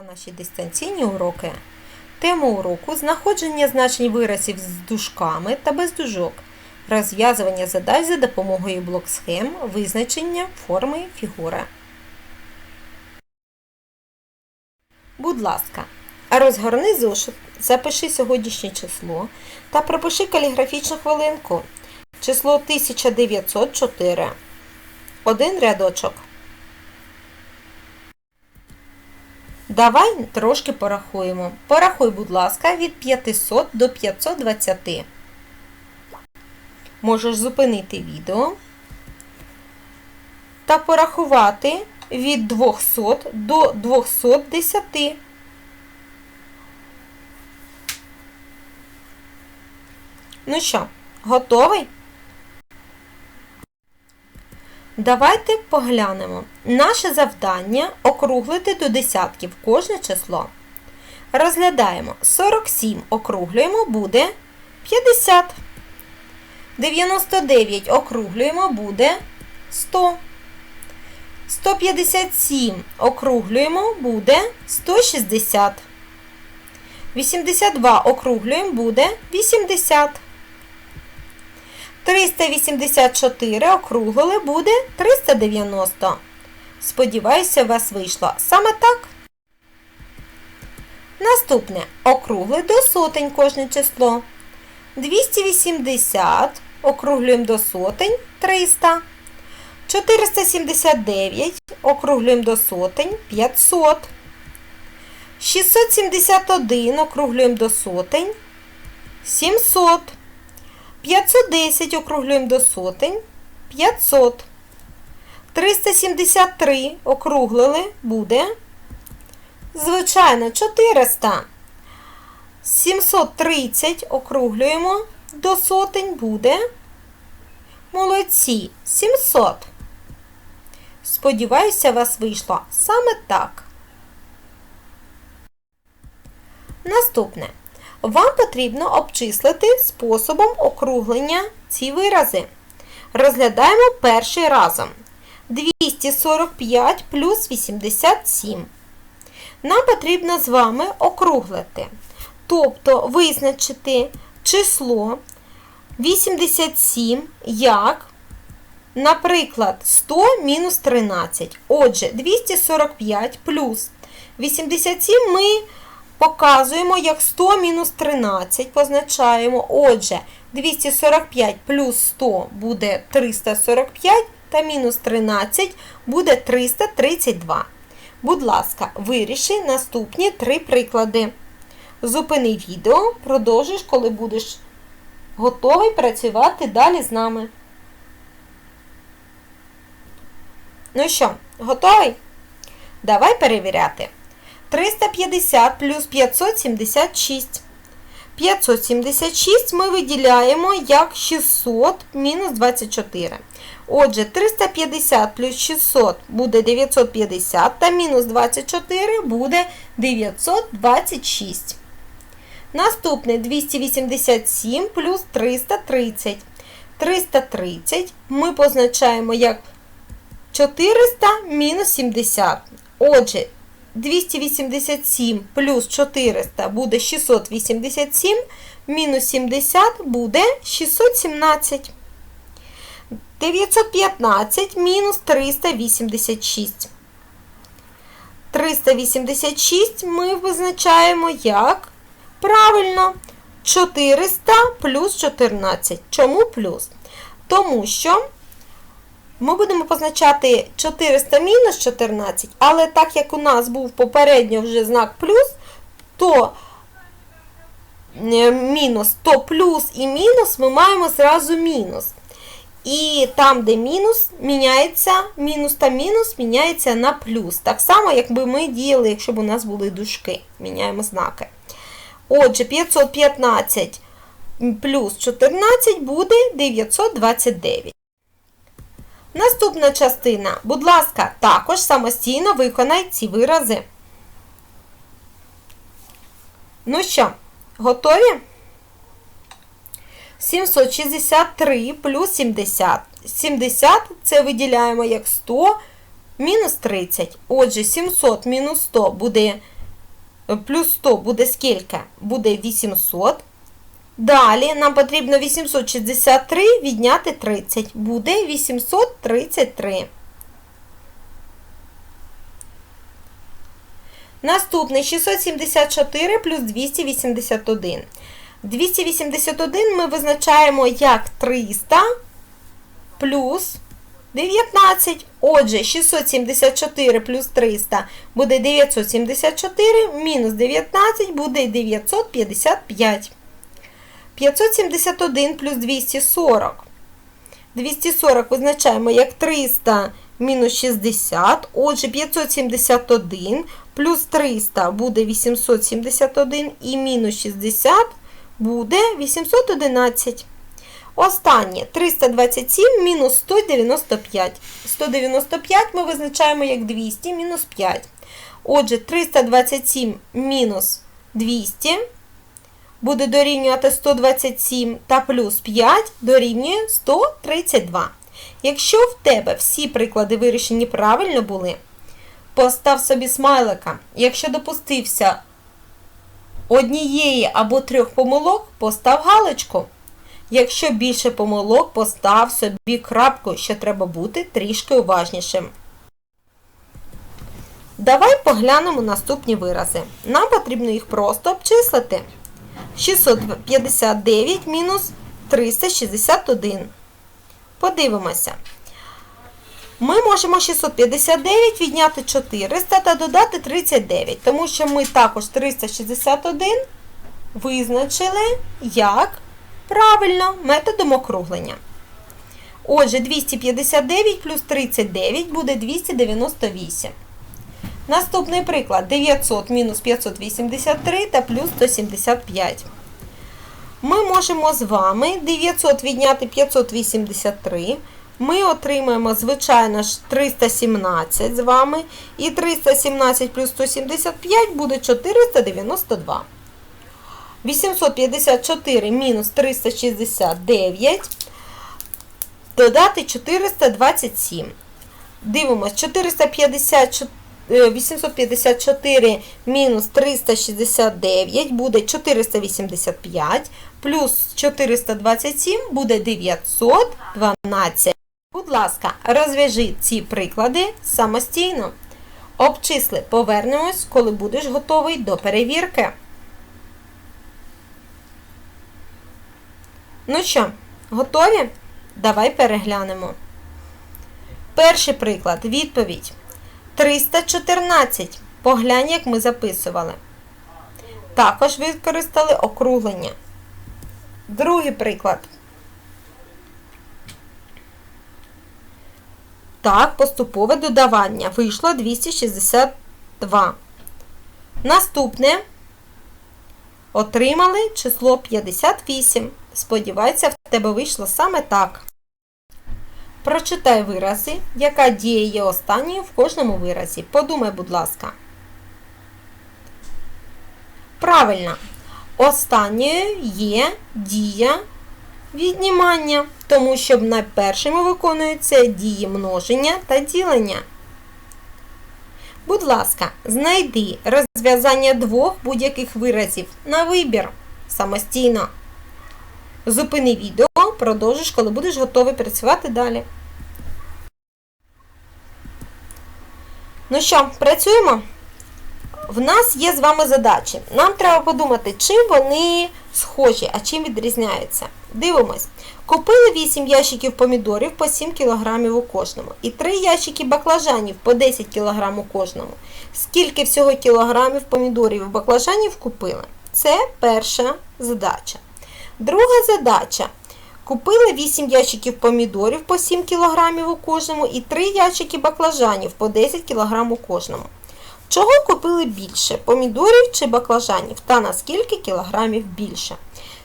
розпочала наші дистанційні уроки. Тема уроку знаходження значень виразів з дужками та без дужок, розв'язування задач за допомогою блок-схем, визначення форми фігури. Будь ласка, розгорни зошит, запиши сьогоднішнє число та пропиши каліграфічну хвилинку. Число 1904. Один рядочок. Давай трошки порахуємо. Порахуй, будь ласка, від 500 до 520. Можеш зупинити відео та порахувати від 200 до 210. Ну що, готовий? Давайте поглянемо. Наше завдання округлити до десятків кожне число. Розглядаємо 47 округлюємо буде 50. 99 округлюємо буде 100. 157 округлюємо буде 160. 82 округлюємо буде 80. 384 округлили буде 390. Сподіваюся, у вас вийшло саме так. Наступне округли до сотень кожне число. 280 округлюємо до сотень 300. 479 округлюємо до сотень 500. 671 округлюємо до сотень 700. 510 округлюємо до сотень 500. 373 округлили буде. Звичайно, 400. 730 округлюємо до сотень буде. Молодці. 700. Сподіваюся, у вас вийшло саме так. Наступне. Вам потрібно обчислити способом округлення ці вирази. Розглядаємо перший разом. 245 плюс 87. Нам потрібно з вами округлити. Тобто визначити число 87 як, наприклад, 100 мінус 13. Отже, 245 плюс 87 ми Показуємо, як 100 мінус 13 позначаємо. Отже, 245 плюс 100 буде 345 та мінус 13 буде 332. Будь ласка, виріши наступні три приклади. Зупини відео, продовжиш, коли будеш готовий працювати далі з нами. Ну що, готовий? Давай перевіряти. 350 плюс 576. 576 ми виділяємо як 600 мінус 24. Отже, 350 плюс 600 буде 950 та мінус 24 буде 926. Наступне 287 плюс 330. 330 ми позначаємо як 400 мінус 70. Отже, 287 плюс 400 буде 687, мінус 70 буде 617. 915 мінус 386. 386 ми визначаємо як правильно 400 плюс 14. Чому плюс? Тому що ми будемо позначати 400 мінус 14, але так як у нас був попередньо вже знак плюс, то е, мінус, то плюс і мінус ми маємо зразу мінус. І там, де мінус, міняється, мінус та мінус міняється на плюс. Так само, якби ми діяли, якщо б у нас були дужки. Міняємо знаки. Отже, 515 плюс 14 буде 929. Наступна частина. Будь ласка, також самостійно виконай ці вирази. Ну що, готові? 763 плюс 70. 70 це виділяємо як 100 мінус 30. Отже, 700 мінус 100 буде плюс 100 буде скільки? Буде 800. Далі нам потрібно 863 відняти 30. Буде 833. Наступний 674 плюс 281. 281 ми визначаємо як 300 плюс 19. Отже, 674 плюс 300 буде 974, мінус 19 буде 955. 571 плюс 240. 240 визначаємо як 300 мінус 60. Отже, 571 плюс 300 буде 871 і мінус 60 буде 811. Останнє 327 мінус 195. 195 ми визначаємо як 200 мінус 5. Отже, 327 мінус 200 буде дорівнювати 127 та плюс 5 дорівнює 132. Якщо в тебе всі приклади вирішені правильно були, постав собі смайлика. Якщо допустився однієї або трьох помилок, постав галочку. Якщо більше помилок, постав собі крапку, що треба бути трішки уважнішим. Давай поглянемо наступні вирази. Нам потрібно їх просто обчислити. 659 мінус 361. Подивимося. Ми можемо 659 відняти 400 та додати 39, тому що ми також 361 визначили як правильно методом округлення. Отже, 259 плюс 39 буде 298. Наступний приклад 900 мінус 583 та плюс 175. Ми можемо з вами 900 відняти 583. Ми отримаємо, звичайно ж, 317 з вами. І 317 плюс 175 буде 492. 854 мінус 369. Додати 427. Дивимось, 454. 854 мінус 369 буде 485, плюс 427 буде 912. Будь ласка, розв'яжи ці приклади самостійно. Обчисли, повернемось, коли будеш готовий до перевірки. Ну що, готові? Давай переглянемо. Перший приклад. Відповідь. 314. Поглянь, як ми записували. Також використали округлення. Другий приклад. Так, поступове додавання. Вийшло 262. Наступне отримали число 58. Сподіваюся, в тебе вийшло саме так. Прочитай вирази, яка дія є останньою в кожному виразі. Подумай, будь ласка. Правильно. Останньою є дія віднімання, тому що найпершими виконуються дії множення та ділення. Будь ласка, знайди розв'язання двох будь-яких виразів на вибір самостійно. Зупини відео, продовжиш, коли будеш готовий працювати далі. Ну що, працюємо? В нас є з вами задачі. Нам треба подумати, чим вони схожі, а чим відрізняються. Дивимось. Купили 8 ящиків помідорів по 7 кг у кожному. І 3 ящики баклажанів по 10 кг у кожному. Скільки всього кілограмів помідорів і баклажанів купили? Це перша задача. Друга задача. Купили 8 ящиків помідорів по 7 кг у кожному і 3 ящики баклажанів по 10 кг у кожному. Чого купили більше? Помідорів чи баклажанів? Та на скільки кілограмів більше?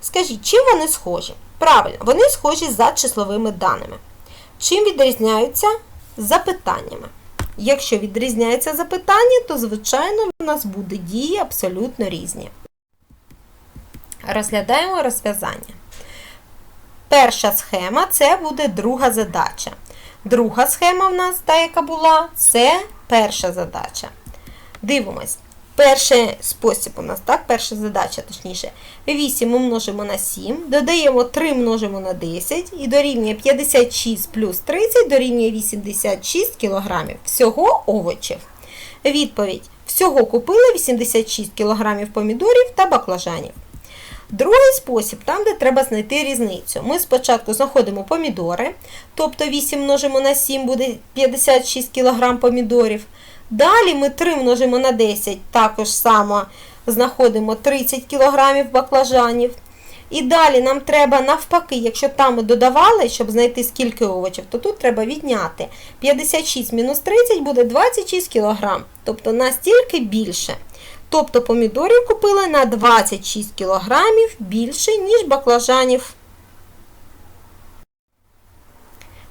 Скажіть, чим вони схожі? Правильно, вони схожі за числовими даними. Чим відрізняються запитаннями? Якщо відрізняється запитання, то, звичайно, в нас буде дії абсолютно різні. Розглядаємо розв'язання. Перша схема це буде друга задача. Друга схема в нас, та, яка була, це перша задача. Дивимось. Перший спосіб у нас, так, перша задача, точніше. 8 ми на 7, додаємо 3 множимо на 10 і дорівнює 56 плюс 30 дорівнює 86 кг всього овочів. Відповідь. Всього купили 86 кг помідорів та баклажанів. Другий спосіб, там, де треба знайти різницю. Ми спочатку знаходимо помідори, тобто 8 множимо на 7 буде 56 кг помідорів. Далі ми 3 множимо на 10, також само знаходимо 30 кг баклажанів. І далі нам треба навпаки, якщо там ми додавали, щоб знайти скільки овочів, то тут треба відняти. 56 мінус 30 буде 26 кг, тобто настільки більше. Тобто помідорів купили на 26 кг більше, ніж баклажанів.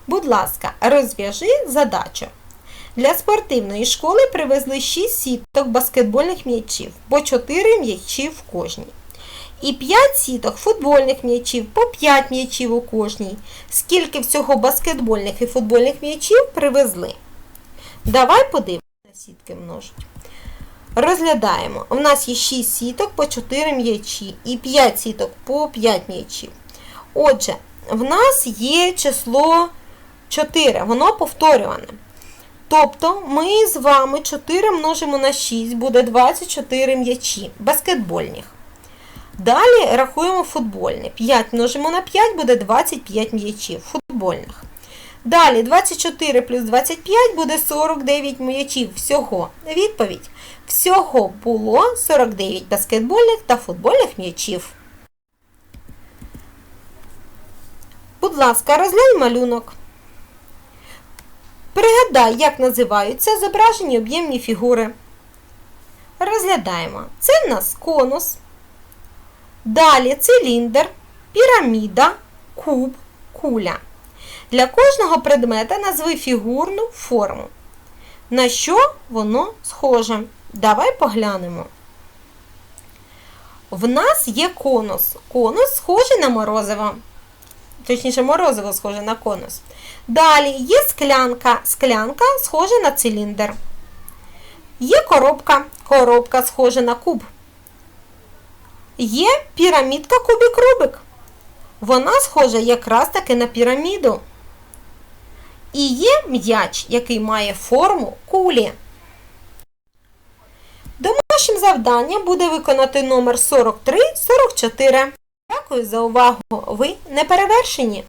Будь ласка, розв'яжи задачу. Для спортивної школи привезли 6 сіток баскетбольних м'ячів, по 4 м'ячі в кожній. І 5 сіток футбольних м'ячів, по 5 м'ячів у кожній. Скільки всього баскетбольних і футбольних м'ячів привезли? Давай подивимося, сітки множить. Розглядаємо. У нас є 6 сіток по 4 м'ячі і 5 сіток по 5 м'ячів. Отже, в нас є число 4, воно повторюване. Тобто ми з вами 4 множимо на 6, буде 24 м'ячі баскетбольних. Далі рахуємо футбольні. 5 множимо на 5 буде 25 м'ячів футбольних. Далі 24 плюс 25 буде 49 м'ячів всього. Відповідь. Всього було 49 баскетбольних та футбольних м'ячів. Будь ласка, розглянь малюнок. Пригадай, як називаються зображені об'ємні фігури. Розглядаємо. Це в нас конус. Далі циліндр, піраміда, куб, куля. Для кожного предмета назви фігурну форму. На що воно схоже? Давай поглянемо. В нас є конус. Конус схожий на морозиво. Точніше, морозиво схоже на конус. Далі є склянка. Склянка схожа на циліндр. Є коробка. Коробка схожа на куб. Є пірамідка кубик Рубик. Вона схожа якраз таки на піраміду. І є м'яч, який має форму кулі. Домашнім завданням буде виконати номер 43-44. Дякую за увагу! Ви не перевершені!